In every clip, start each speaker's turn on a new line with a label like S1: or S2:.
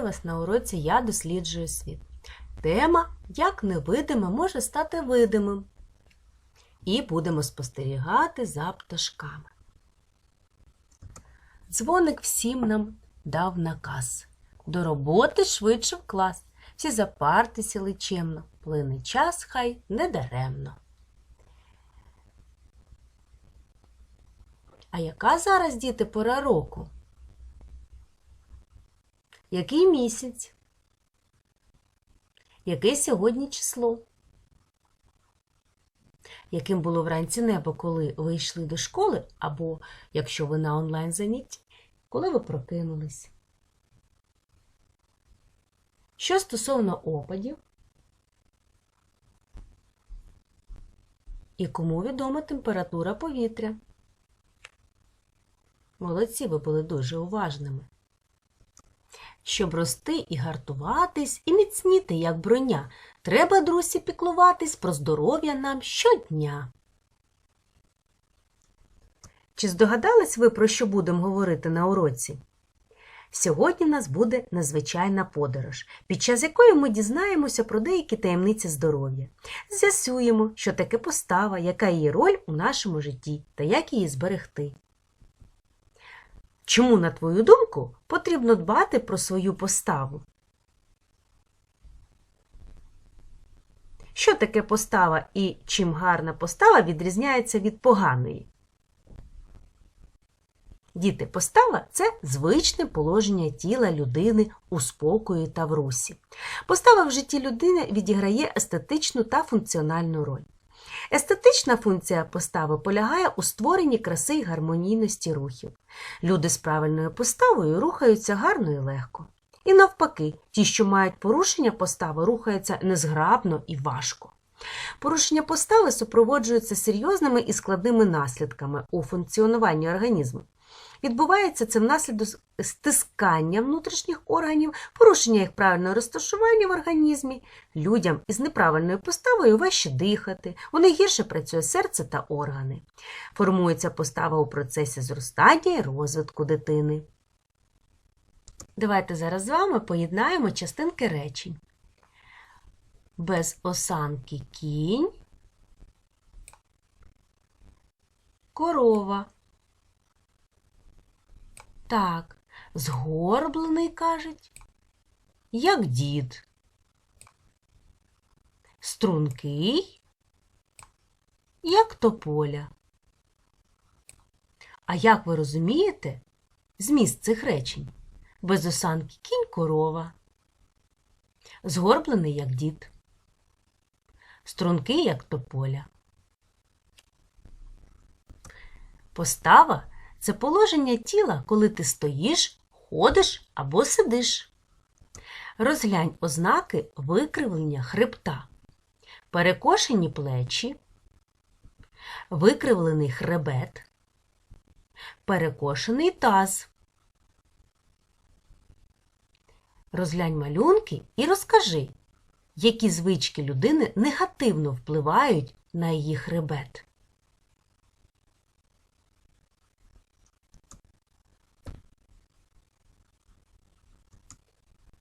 S1: Вітаю вас на уроці Я досліджую світ. Тема Як невидиме може стати видимим. І будемо спостерігати за пташками. Дзвоник всім нам дав наказ. До роботи швидше в клас. Всі за парти сіли чемно. Плине час хай недаремно. А яка зараз, діти, пора року? Який місяць? Яке сьогодні число? Яким було вранці небо, коли ви йшли до школи, або, якщо ви на онлайн занятті, коли ви прокинулись? Що стосовно опадів? І кому відома температура повітря? Молодці, ви були дуже уважними. Щоб рости і гартуватись, і міцніти, як броня, треба, друзі, піклуватись про здоров'я нам щодня. Чи здогадались ви, про що будемо говорити на уроці? Сьогодні в нас буде незвичайна подорож, під час якої ми дізнаємося про деякі таємниці здоров'я. З'ясуємо, що таке постава, яка її роль у нашому житті та як її зберегти. Чому, на твою думку, потрібно дбати про свою поставу? Що таке постава і чим гарна постава відрізняється від поганої? Діти, постава це звичне положення тіла людини у спокої та в русі. Постава в житті людини відіграє естетичну та функціональну роль. Естетична функція постави полягає у створенні краси й гармонійності рухів. Люди з правильною поставою рухаються гарно і легко. І навпаки, ті, що мають порушення постави, рухаються незграбно і важко. Порушення постави супроводжуються серйозними і складними наслідками у функціонуванні організму. Відбувається це внаслідок стискання внутрішніх органів, порушення їх правильного розташування в організмі. Людям із неправильною поставою важче дихати, у них гірше працює серце та органи. Формується постава у процесі зростання і розвитку дитини. Давайте зараз з вами поєднаємо частинки речень. Без осанки кінь, корова. Так, згорблений, кажуть, як дід. Стрункий, як тополя. А як ви розумієте зміст цих речень? Без осанки кінь корова, згорблений, як дід, стрункий, як тополя. Постава це положення тіла, коли ти стоїш, ходиш або сидиш. Розглянь ознаки викривлення хребта, перекошені плечі, викривлений хребет, перекошений таз. Розглянь малюнки і розкажи, які звички людини негативно впливають на її хребет.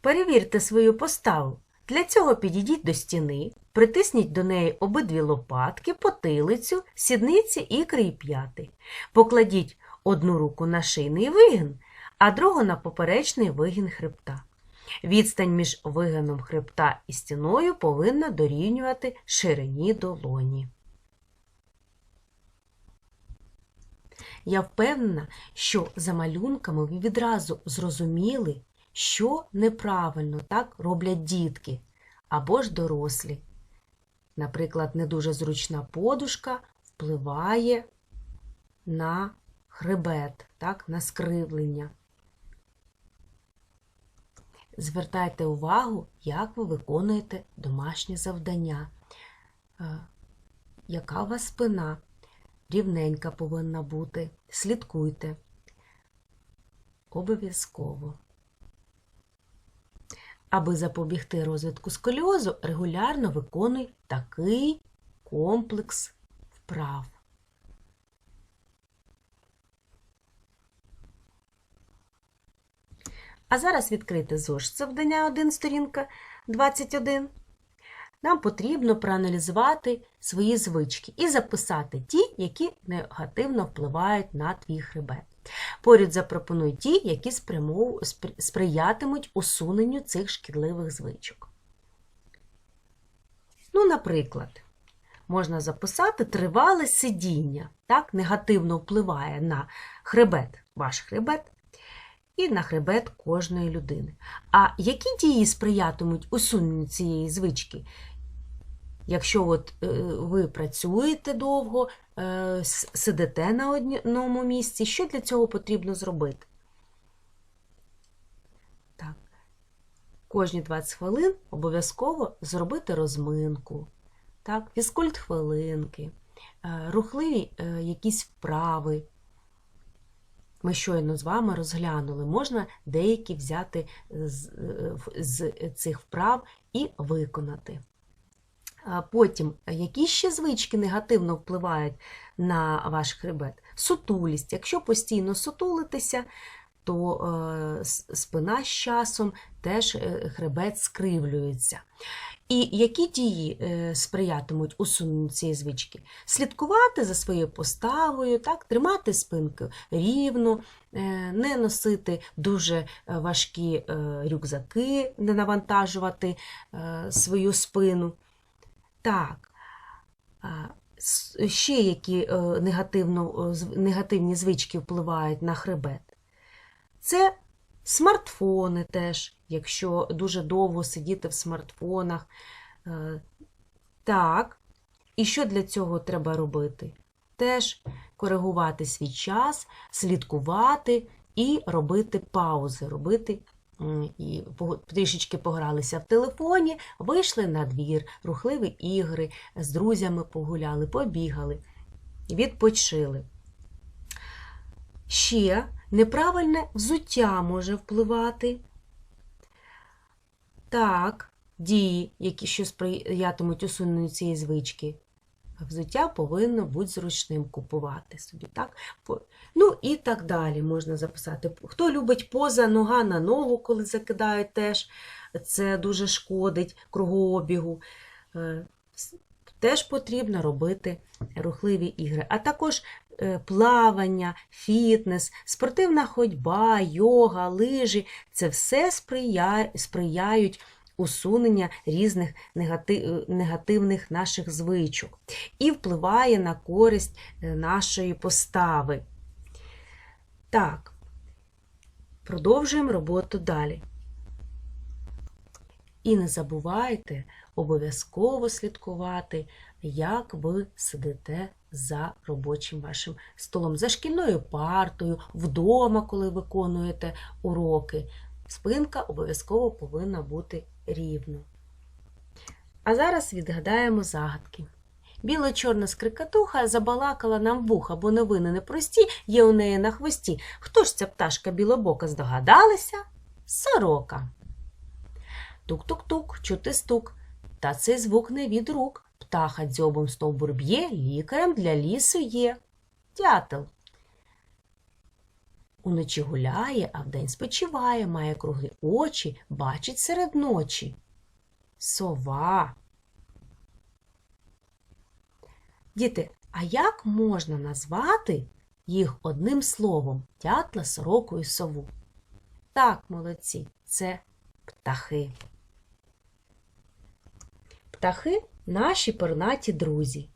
S1: Перевірте свою поставу. Для цього підійдіть до стіни, притисніть до неї обидві лопатки, потилицю, сідниці, і п'яти. Покладіть одну руку на шийний вигін, а другу на поперечний вигін хребта. Відстань між вигином хребта і стіною повинна дорівнювати ширині долоні. Я впевнена, що за малюнками ви відразу зрозуміли, що неправильно так роблять дітки або ж дорослі. Наприклад, не дуже зручна подушка впливає на хребет, так, на скривлення. Звертайте увагу, як ви виконуєте домашнє завдання. Е, Яка у вас спина? Рівненька повинна бути. Слідкуйте. Обов'язково. Аби запобігти розвитку сколіозу, регулярно виконуй такий комплекс вправ. А зараз відкрити зошит завдання 1, сторінка 21. Нам потрібно проаналізувати свої звички і записати ті, які негативно впливають на твій хребет. Поряд запропонуй ті, які сприятимуть усуненню цих шкідливих звичок. Ну, наприклад, можна записати тривале сидіння, так, негативно впливає на хребет, ваш хребет і на хребет кожної людини. А які дії сприятимуть усуненню цієї звички? Якщо от, е, ви працюєте довго, сидите на одному місці, що для цього потрібно зробити? Так. Кожні 20 хвилин обов'язково зробити розминку, так, фізкульт хвилинки, е, рухливі е, якісь вправи. Ми щойно з вами розглянули, можна деякі взяти з, е, з цих вправ і виконати. Потім, які ще звички негативно впливають на ваш хребет? Сутулість. Якщо постійно сутулитися, то е, спина з часом теж е, хребет скривлюється. І які дії е, сприятимуть усуненню цієї звички? Слідкувати за своєю поставою, так, тримати спинку рівно, не носити дуже важкі рюкзаки, не навантажувати свою спину. Так. Ще які е, негативно, е, негативні звички впливають на хребет? Це смартфони теж, якщо дуже довго сидіти в смартфонах. Е, Так. І що для цього треба робити? Теж коригувати свій час, слідкувати і робити паузи, робити і трішечки погралися в телефоні, вийшли на двір, рухливі ігри, з друзями погуляли, побігали, відпочили. Ще неправильне взуття може впливати. Так, дії, які що сприятимуть усуненню цієї звички. Взуття повинно бути зручним купувати собі. так? Ну і так далі можна записати. Хто любить поза нога на ногу, коли закидають теж, це дуже шкодить кругообігу. Е, Теж потрібно робити рухливі ігри, а також е, плавання, фітнес, спортивна ходьба, йога, лижі це все сприяють усунення різних негативних наших звичок і впливає на користь е, нашої постави. Так, продовжуємо роботу далі. І не забувайте обов'язково слідкувати, як ви сидите за робочим вашим столом, за шкільною партою, вдома, коли виконуєте уроки. Спинка обов'язково повинна бути рівно. А зараз відгадаємо загадки. Біло-чорна скрикатуха забалакала нам вуха, бо новини непрості є у неї на хвості. Хто ж ця пташка білобока здогадалися? Сорока. Тук-тук-тук, чути стук. Та цей звук не від рук. Птаха дзьобом стовбур б'є, лікарем для лісу є. Дятел. Уночі гуляє, а вдень спочиває, має круглі очі, бачить серед ночі. Сова. Діти, а як можна назвати їх одним словом дятла, сороку і сову? Так, молодці, це птахи. Птахи наші пернаті друзі.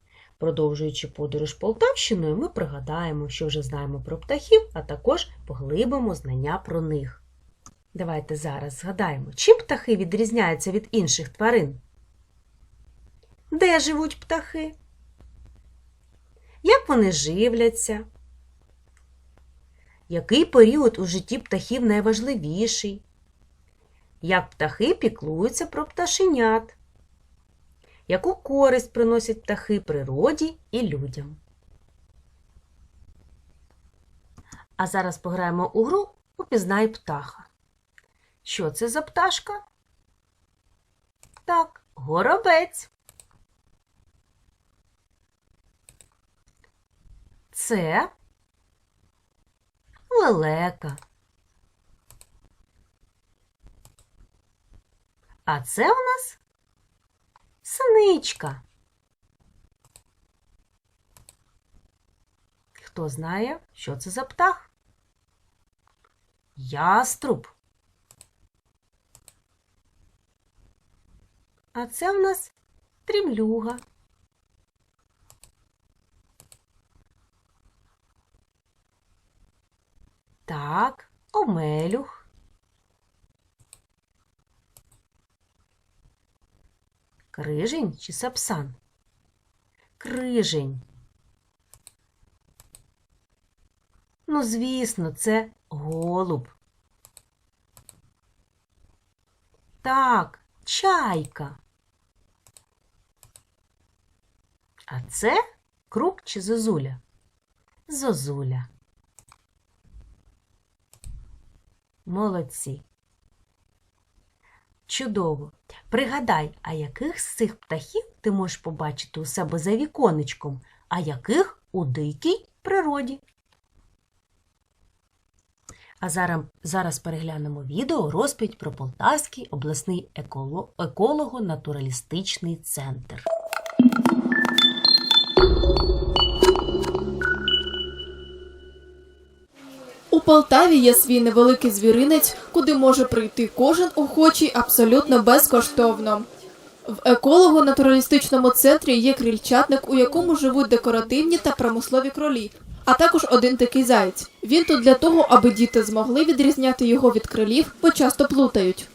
S1: Продовжуючи подорож Полтавщиною, ми пригадаємо, що вже знаємо про птахів, а також поглибимо знання про них. Давайте зараз згадаємо, чим птахи відрізняються від інших тварин? Де живуть птахи? Як вони живляться? Який період у житті птахів найважливіший? Як птахи піклуються про пташенят? Яку користь приносять птахи природі і людям? А зараз пограємо у гру Упізнай птаха. Що це за пташка? Так, горобець. Це лелека. А це у нас синичка. Хто знає, що це за птах? Яструб. А це в нас трімлюга. Так, омелюх. Крижень чи сапсан? Крижень. Ну, звісно, це голуб. Так, чайка. А це крук чи зозуля? Зозуля. Молодці. Чудово. Пригадай, а яких з цих птахів ти можеш побачити у себе за віконечком, а яких у дикій природі. А зараз, зараз переглянемо відео розповідь про Полтавський обласний еколо- еколого-натуралістичний центр.
S2: Полтаві є свій невеликий звіринець, куди може прийти кожен охочий абсолютно безкоштовно. В еколого-натуралістичному центрі є крильчатник, у якому живуть декоративні та промислові кролі, а також один такий заєць. Він тут для того, аби діти змогли відрізняти його від крилів, бо часто плутають.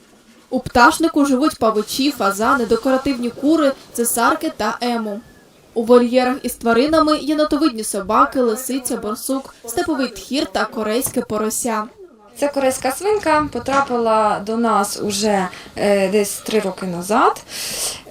S2: У пташнику живуть павичі, фазани, декоративні кури, цесарки та ему. У вольєрах із тваринами є нотовидні собаки, лисиця, борсук, степовий тхір та корейське порося.
S3: Ця корейська свинка потрапила до нас уже е, десь три роки назад.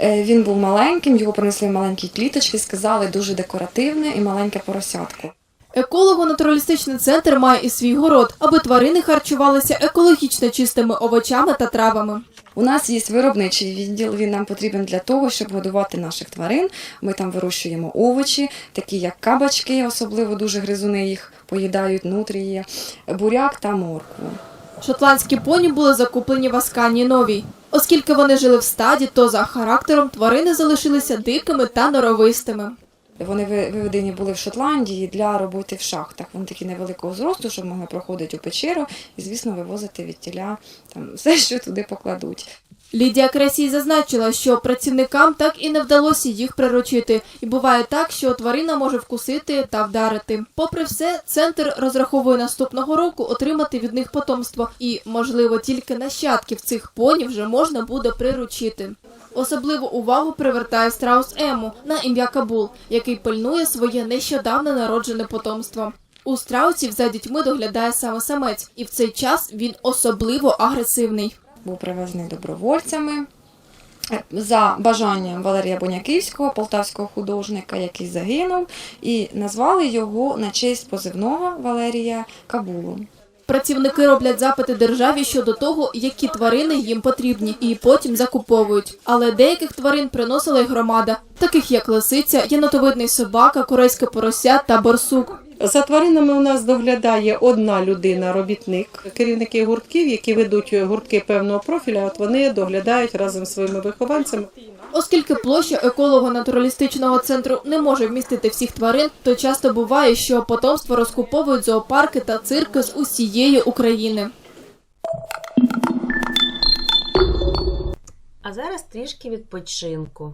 S3: Е, він був маленьким, його принесли в маленькі кліточки, сказали дуже декоративне і маленьке поросятко.
S2: Еколого-натуралістичний центр має і свій город, аби тварини харчувалися екологічно чистими овочами та травами.
S3: У нас є виробничий відділ. Він нам потрібен для того, щоб годувати наших тварин. Ми там вирощуємо овочі, такі як кабачки, особливо дуже гризуни їх поїдають нутрії, буряк та моркву.
S2: Шотландські поні були закуплені в Асканії Новій. Оскільки вони жили в стаді, то за характером тварини залишилися дикими та норовистими.
S3: Вони виведені були в Шотландії для роботи в шахтах. Вони такі невеликого зросту, щоб могли проходити у печеру і, звісно, вивозити від тіля там все, що туди покладуть.
S2: Лідія Кресій зазначила, що працівникам так і не вдалося їх приручити, і буває так, що тварина може вкусити та вдарити. Попри все, центр розраховує наступного року отримати від них потомство, і, можливо, тільки нащадків цих поні вже можна буде приручити. Особливу увагу привертає страус Ему на ім'я Кабул, який пильнує своє нещодавно народжене потомство. У страусів за дітьми доглядає саме самець, і в цей час він особливо агресивний.
S3: Був привезений добровольцями е, за бажанням Валерія Боняківського, полтавського художника, який загинув, і назвали його на честь позивного Валерія Кабулу.
S2: Працівники роблять запити державі щодо того, які тварини їм потрібні, і потім закуповують. Але деяких тварин приносила й громада, таких як лисиця, єнотовидний собака, корейське порося та борсук.
S4: За тваринами у нас доглядає одна людина, робітник. Керівники гуртків, які ведуть гуртки певного профіля, от вони доглядають разом зі своїми вихованцями.
S2: Оскільки площа еколого-натуралістичного центру не може вмістити всіх тварин, то часто буває, що потомство розкуповують зоопарки та цирки з усієї України.
S1: А зараз трішки відпочинку.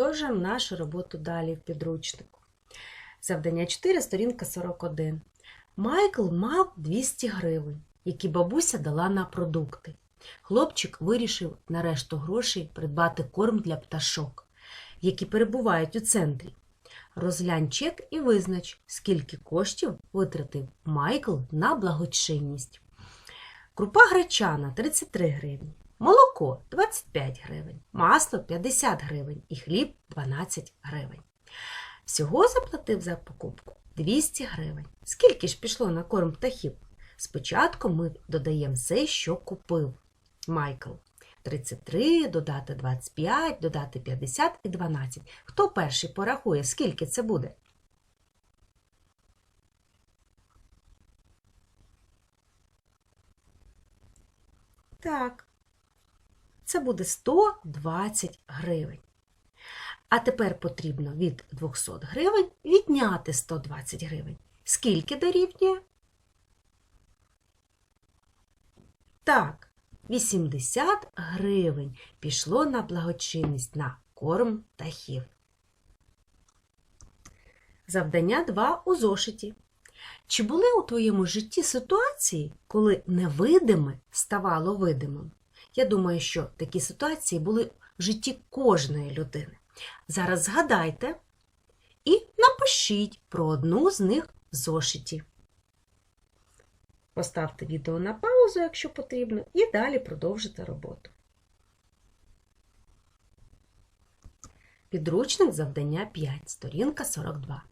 S1: Продовжуємо нашу роботу далі в підручнику. Завдання 4, сторінка 41. Майкл мав 200 гривень, які бабуся дала на продукти. Хлопчик вирішив на решту грошей придбати корм для пташок, які перебувають у центрі. Розглянь чек і визнач, скільки коштів витратив Майкл на благочинність. Крупа гречана 33 гривні, молоко 25 гривень, масло 50 гривень і хліб 12 гривень. Всього заплатив за покупку 200 гривень. Скільки ж пішло на корм птахів? Спочатку ми додаємо все, що купив Майкл. 33, додати 25, додати 50 і 12. Хто перший порахує, скільки це буде? Так, це буде 120 гривень. А тепер потрібно від 200 гривень відняти 120 гривень. Скільки дорівнює? Так, 80 гривень пішло на благочинність на корм птахів. Завдання 2 у зошиті. Чи були у твоєму житті ситуації, коли невидиме ставало видимим? Я думаю, що такі ситуації були в житті кожної людини. Зараз згадайте і напишіть про одну з них в зошиті. Поставте відео на паузу, якщо потрібно, і далі продовжите роботу. Підручник завдання 5, сторінка 42.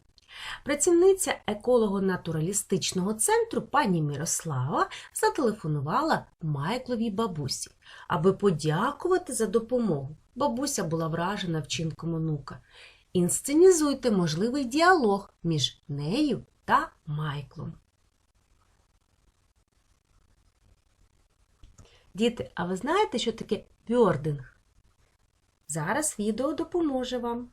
S1: Працівниця еколого-натуралістичного центру пані Мирослава зателефонувала Майкловій бабусі, аби подякувати за допомогу. Бабуся була вражена вчинком онука. Інсценізуйте можливий діалог між нею та Майклом. Діти, а ви знаєте, що таке бьординг? Зараз відео допоможе вам.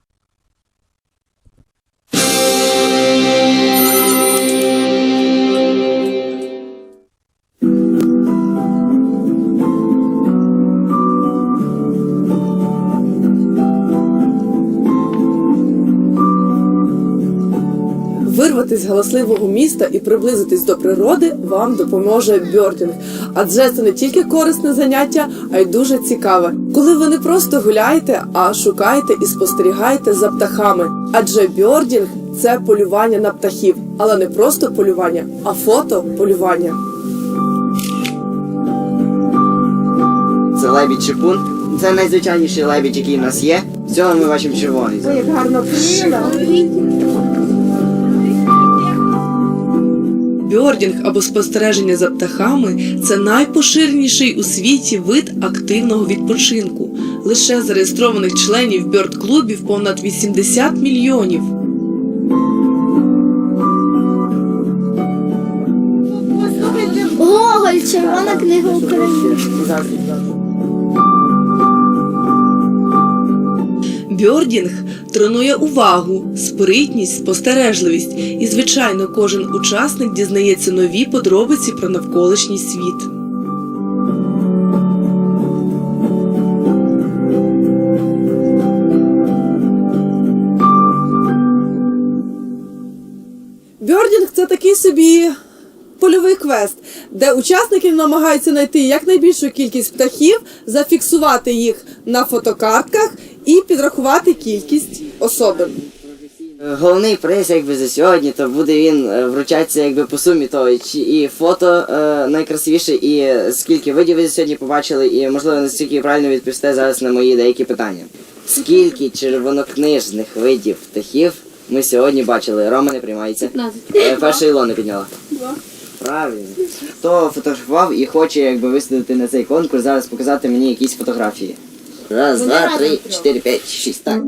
S5: Вирватися з галасливого міста і приблизитись до природи вам допоможе бьордінг, адже це не тільки корисне заняття, а й дуже цікаве. Коли ви не просто гуляєте, а шукаєте і спостерігаєте за птахами. Адже бьордінг це полювання на птахів, але не просто полювання, а фото полювання.
S6: Це лебідь чепун. Це найзвичайніший лебідь, який в нас є. Всього ми бачимо червоний.
S5: Бьордінг або спостереження за птахами це найпоширеніший у світі вид активного відпочинку. Лише зареєстрованих членів бьорд-клубів понад 80 мільйонів.
S7: Гоголь, червона книга України.
S5: Бьордінг тренує увагу, спритність, спостережливість, і, звичайно, кожен учасник дізнається нові подробиці про навколишній світ. Бьордінг це такий собі польовий квест, де учасники намагаються знайти якнайбільшу кількість птахів, зафіксувати їх на фотокартках і підрахувати кількість особин.
S6: Е, Головний приз, якби за сьогодні, то буде він е, вручатися якби по сумі того, чи і фото е, найкрасивіше, і е, скільки видів ви сьогодні побачили, і можливо настільки правильно відповісте зараз на мої деякі питання. Скільки червонокнижних видів птахів ми сьогодні бачили? Рома не приймається. 15. Перша Ілона підняла. Два. Правильно. Хто фотографував і хоче якби висадити на цей конкурс, зараз показати мені якісь фотографії. Раз, два, три, чотири, п'ять, шість. Так.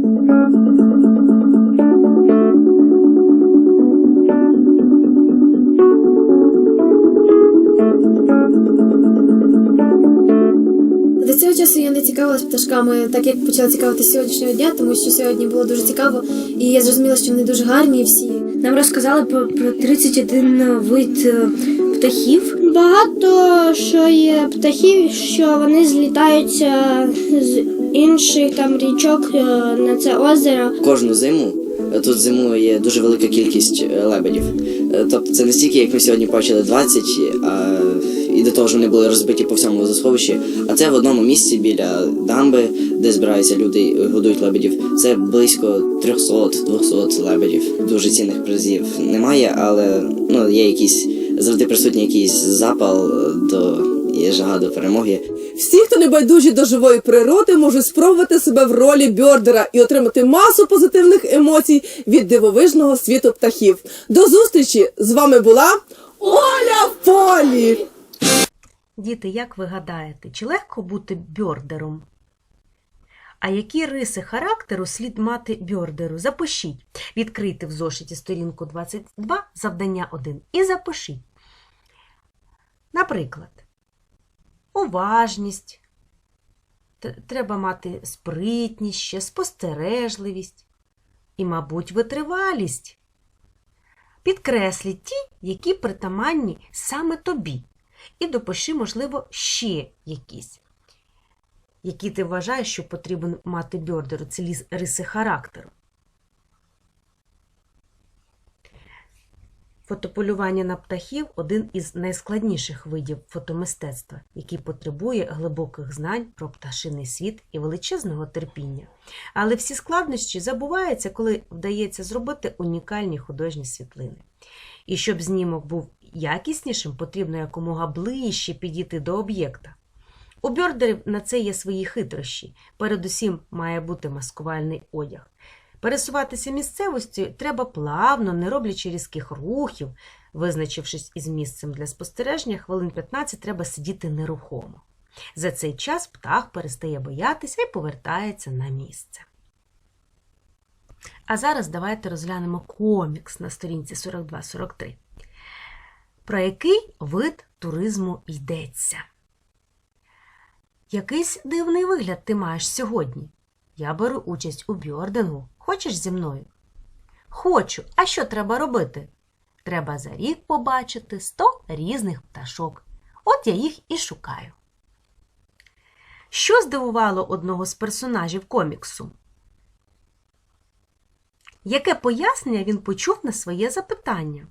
S8: До цього часу я не цікавилась пташками, так як почала цікавитися сьогоднішнього дня, тому що сьогодні було дуже цікаво, і я зрозуміла, що вони дуже гарні всі.
S7: Нам розказали про, про 31 вид е, птахів. Багато що є птахів, що вони злітаються з інших там річок е, на це озеро.
S6: кожну зиму. тут Тут зимує дуже велика кількість е, лебедів. Е, Тобто це не стільки, як ми сьогодні бачили 20, а і до того ж вони були розбиті по всьому водосховищі. А це в одному місці біля дамби, де збираються люди і годують лебедів. Це близько 300-200 лебедів. Дуже цінних призів немає, але ну є якісь завжди присутній якийсь запал е, до і жага до перемоги.
S5: Всі, хто не байдужі до живої природи, можуть спробувати себе в ролі бьордера і отримати масу позитивних емоцій від дивовижного світу птахів. До зустрічі! З вами була Оля полі!
S1: Діти, як ви гадаєте, чи легко бути бьордером? А які риси характеру слід мати бьордеру? Запишіть. Відкрийте в зошиті сторінку 22, завдання 1 і запишіть. Наприклад, уважність. Треба мати спритність, ще спостережливість і, мабуть, витривалість. Підкресліть ті, які притаманні саме тобі. І допиши, можливо, ще якісь, які ти вважаєш, що потрібен мати бьордеру, це риси характеру. Фотополювання на птахів один із найскладніших видів фотомистецтва, який потребує глибоких знань про пташиний світ і величезного терпіння. Але всі складнощі забуваються, коли вдається зробити унікальні художні світлини. І щоб знімок був якіснішим, потрібно якомога ближче підійти до об'єкта. У бьордерів на це є свої хитрощі. Передусім має бути маскувальний одяг. Пересуватися місцевостю треба плавно, не роблячи різких рухів. Визначившись із місцем для спостереження, хвилин 15 треба сидіти нерухомо. За цей час птах перестає боятися і повертається на місце. А зараз давайте розглянемо комікс на сторінці 42-43. Про який вид туризму йдеться? Якийсь дивний вигляд ти маєш сьогодні. Я беру участь у бьордингу. Хочеш зі мною? Хочу. А що треба робити? Треба за рік побачити 100 різних пташок. От я їх і шукаю. Що здивувало одного з персонажів коміксу? Яке пояснення він почув на своє запитання?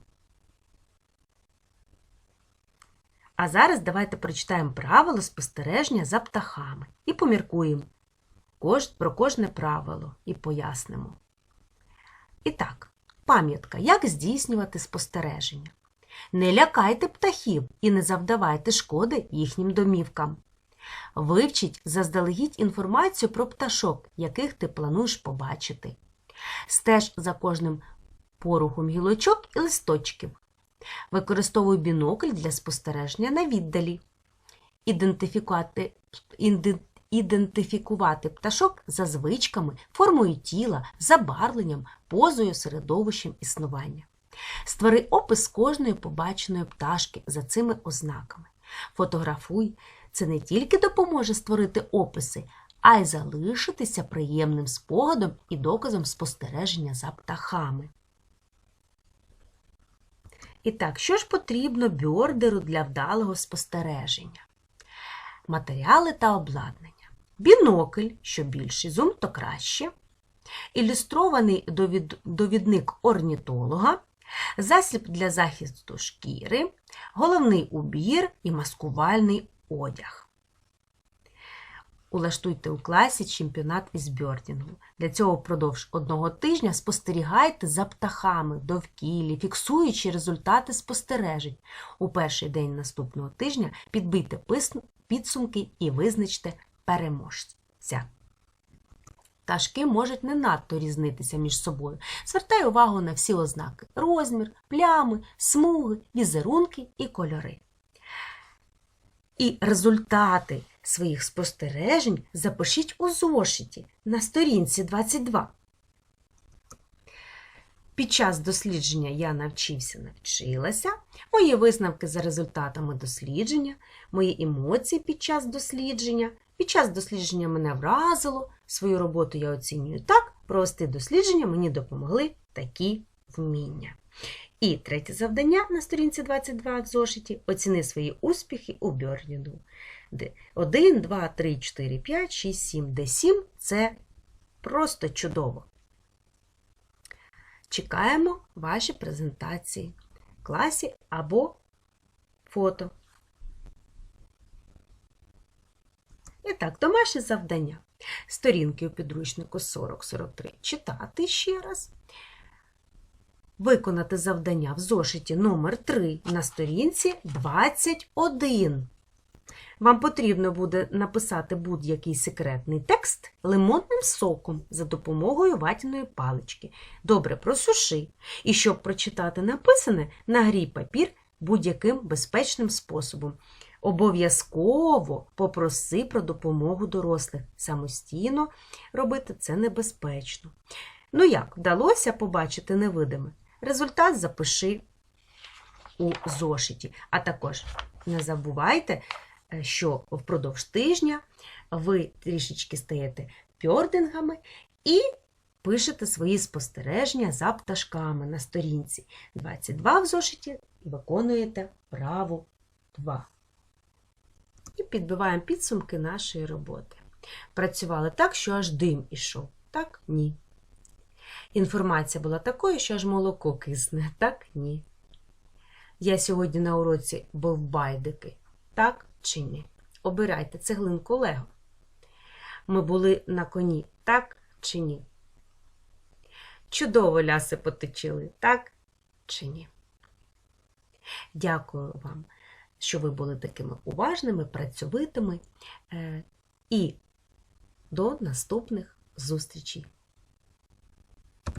S1: А зараз давайте прочитаємо правило спостереження за птахами і поміркуємо про кожне правило і пояснимо. І так, пам'ятка, як здійснювати спостереження. Не лякайте птахів і не завдавайте шкоди їхнім домівкам. Вивчіть заздалегідь інформацію про пташок, яких ти плануєш побачити. Стеж за кожним порухом гілочок і листочків. Використовуй бінокль для спостереження на віддалі. Ідентифікувати, ідентифікувати пташок за звичками, формою тіла, забарвленням, позою, середовищем існування. Створи опис кожної побаченої пташки за цими ознаками. Фотографуй. Це не тільки допоможе створити описи, а й залишитися приємним спогадом і доказом спостереження за птахами. І так, що ж потрібно бьордеру для вдалого спостереження? Матеріали та обладнання. Бінокль, що більший зум, то краще. Ілюстрований довід- довідник орнітолога, засіб для захисту шкіри, головний убір і маскувальний одяг. Улаштуйте у класі чемпіонат із бьордінгу. Для цього впродовж одного тижня спостерігайте за птахами довкіллі, фіксуючи результати спостережень. У перший день наступного тижня підбийте підсумки і визначте переможця. Пташки можуть не надто різнитися між собою. Звертай увагу на всі ознаки: розмір, плями, смуги, візерунки і кольори. І результати своїх спостережень запишіть у зошиті на сторінці 22. Під час дослідження я навчився, навчилася. Мої висновки за результатами дослідження, мої емоції під час дослідження. Під час дослідження мене вразило, свою роботу я оцінюю так, провести дослідження мені допомогли такі вміння. І третє завдання на сторінці 22 в зошиті оціни свої успіхи у бьордінгу. Де 1, 2, 3, 4, 5, 6, 7, де 7 це просто чудово. Чекаємо ваші презентації в класі або фото. І так, домашнє завдання. Сторінки у підручнику 40-43 читати ще раз. Виконати завдання в зошиті номер 3 на сторінці 21. Вам потрібно буде написати будь-який секретний текст лимонним соком за допомогою ватяної палички. Добре просуши. І щоб прочитати написане, нагрій папір будь-яким безпечним способом. Обов'язково попроси про допомогу дорослих. Самостійно робити це небезпечно. Ну як, вдалося побачити невидиме? Результат запиши у зошиті. А також не забувайте, е, що впродовж тижня ви трішечки стаєте пьордингами і пишете свої спостереження за пташками на сторінці 22 в зошиті і виконуєте вправу 2. І підбиваємо підсумки нашої роботи. Працювали так, що аж дим ішов. Так? Ні. Інформація була такою, що аж молоко кисне. Так? Ні. Я сьогодні на уроці був байдики. Так чи ні? Обирайте цеглинку Лего. Ми були на коні. Так чи ні? Чудово ляси поточили. Так чи ні? Дякую вам, що ви були такими уважними, працьовитими. Е, І до наступних зустрічей!